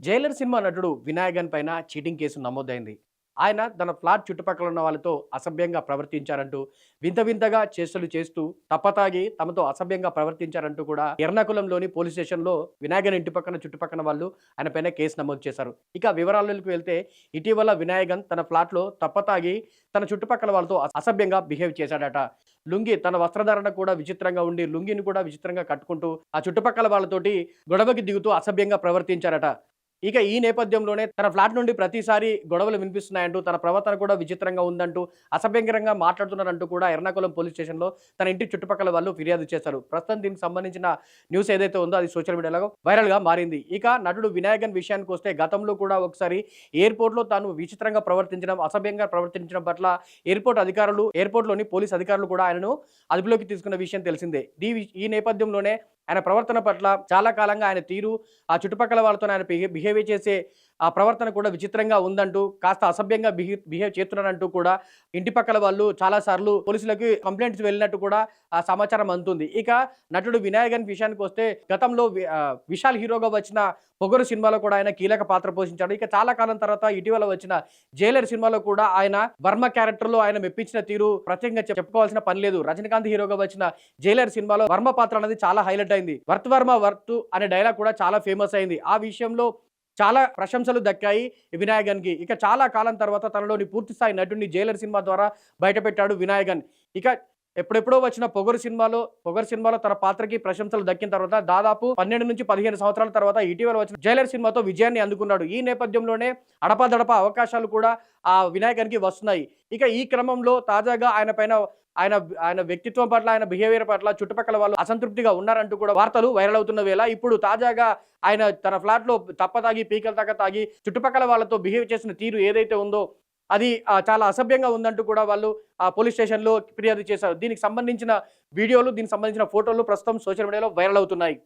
Jailer cinema నటుడు వినాయగన్ పైన cheating case నమోదైంది. ఆయన తన ఫ్లాట్ చుట్టుపక్కల ఉన్న వాళ్ళతో అసభ్యంగా ప్రవర్తించారంటూ వింత వింతగా చేష్టలు చేస్తూ తప్పతాగి తమతో అసభ్యంగా ప్రవర్తించారంటూ కూడా ఎర్నాకులంలోని పోలీస్ స్టేషన్లో వినాయగన్ ఇంటి పక్కన చుట్టుపక్కన వాళ్ళు ఆయన పైన కేసు నమోదు చేశారు. ఇక వివరాల్లోకి వెళ్తే ఇటీవల వినాయగన్ తన ఫ్లాట్లో తప్పతాగి తన చుట్టుపక్కల వాళ్ళతో అసభ్యంగా బిహేవ్ చేశాడట. లుంగి తన వస్త్రధారణ కూడా విచిత్రంగా ఉండి లుంగిని కూడా విచిత్రంగా కట్టుకుంటూ ఆ చుట్టుపక్కల వాళ్ళతోటి గొడవకి దిగుతూ అసభ్యంగా ప్రవర్తించారట. ఇక ఈ నేపథ్యంలోనే తన ఫ్లాట్ నుండి ప్రతిసారి గొడవలు వినిపిస్తున్నాయంటూ తన ప్రవర్తన కూడా విచిత్రంగా ఉందంటూ అసభ్యంకరంగా మాట్లాడుతున్నారంటూ కూడా ఎర్నాకుళం పోలీస్ స్టేషన్లో తన ఇంటి చుట్టుపక్కల వాళ్ళు ఫిర్యాదు చేశారు. ప్రస్తుతం దీనికి సంబంధించిన న్యూస్ ఏదైతే ఉందో అది సోషల్ మీడియాలో వైరల్గా మారింది. ఇక నటుడు వినాయకన్ విషయానికి వస్తే గతంలో కూడా ఒకసారి ఎయిర్పోర్ట్లో తాను విచిత్రంగా ప్రవర్తించడం అసభ్యంగా ప్రవర్తించడం పట్ల ఎయిర్పోర్ట్ అధికారులు ఎయిర్పోర్ట్లోని పోలీస్ అధికారులు కూడా ఆయనను అదుపులోకి తీసుకున్న విషయం తెలిసిందే. దీ ఈ నేపథ్యంలోనే ఆయన ప్రవర్తన పట్ల చాలా కాలంగా ఆయన తీరు ఆ చుట్టుపక్కల వాళ్ళతో ఆయన బిహే బిహేవ్ చేసే ఆ ప్రవర్తన కూడా విచిత్రంగా ఉందంటూ కాస్త అసభ్యంగా బిహే బిహేవ్ చేస్తున్నారంటూ కూడా ఇంటి పక్కల వాళ్ళు చాలాసార్లు పోలీసులకి కంప్లైంట్స్ వెళ్ళినట్టు కూడా ఆ సమాచారం అందుతుంది. ఇక నటుడు వినాయకన్ విషయానికి వస్తే గతంలో విశాల్ హీరోగా వచ్చిన పొగరు సినిమాలో కూడా ఆయన కీలక పాత్ర పోషించాడు. ఇక చాలా కాలం తర్వాత ఇటీవల వచ్చిన జైలర్ సినిమాలో కూడా ఆయన వర్మ క్యారెక్టర్లో ఆయన మెప్పించిన తీరు ప్రత్యేకంగా చెప్పుకోవాల్సిన పని లేదు. రజనీకాంత్ హీరోగా వచ్చిన జైలర్ సినిమాలో వర్మ పాత్ర అనేది చాలా హైలైట్ అయింది. వర్త్ వర్మ వర్త్ అనే డైలాగ్ కూడా చాలా ఫేమస్ అయింది. ఆ విషయంలో చాలా ప్రశంసలు దక్కాయి వినాయగన్కి ఇక చాలా కాలం తర్వాత తనలోని పూర్తిస్థాయి నటుడిని జైలర్ సినిమా ద్వారా బయటపెట్టాడు వినాయకన్ ఇక ఎప్పుడెప్పుడో వచ్చిన పొగరు సినిమాలో పొగరు సినిమాలో తన పాత్రకి ప్రశంసలు దక్కిన తర్వాత దాదాపు పన్నెండు నుంచి పదిహేను సంవత్సరాల తర్వాత ఇటీవల వచ్చిన జైలర్ సినిమాతో విజయాన్ని అందుకున్నాడు. ఈ నేపథ్యంలోనే అడపాదడపా అవకాశాలు కూడా ఆ వినాయకన్కి వస్తున్నాయి. ఇక ఈ క్రమంలో తాజాగా ఆయన పైన ఆయన ఆయన వ్యక్తిత్వం పట్ల ఆయన బిహేవియర్ పట్ల చుట్టుపక్కల వాళ్ళు అసంతృప్తిగా ఉన్నారంటూ కూడా వార్తలు వైరల్ అవుతున్న వేళ ఇప్పుడు తాజాగా ఆయన తన ఫ్లాట్లో తప్ప తాగి పీకల తగ్గ తాగి చుట్టుపక్కల వాళ్ళతో బిహేవ్ చేసిన తీరు ఏదైతే ఉందో అది చాలా అసభ్యంగా ఉందంటూ కూడా వాళ్ళు ఆ పోలీస్ స్టేషన్లో ఫిర్యాదు చేశారు. దీనికి సంబంధించిన వీడియోలు దీనికి సంబంధించిన ఫోటోలు ప్రస్తుతం సోషల్ మీడియాలో వైరల్ అవుతున్నాయి.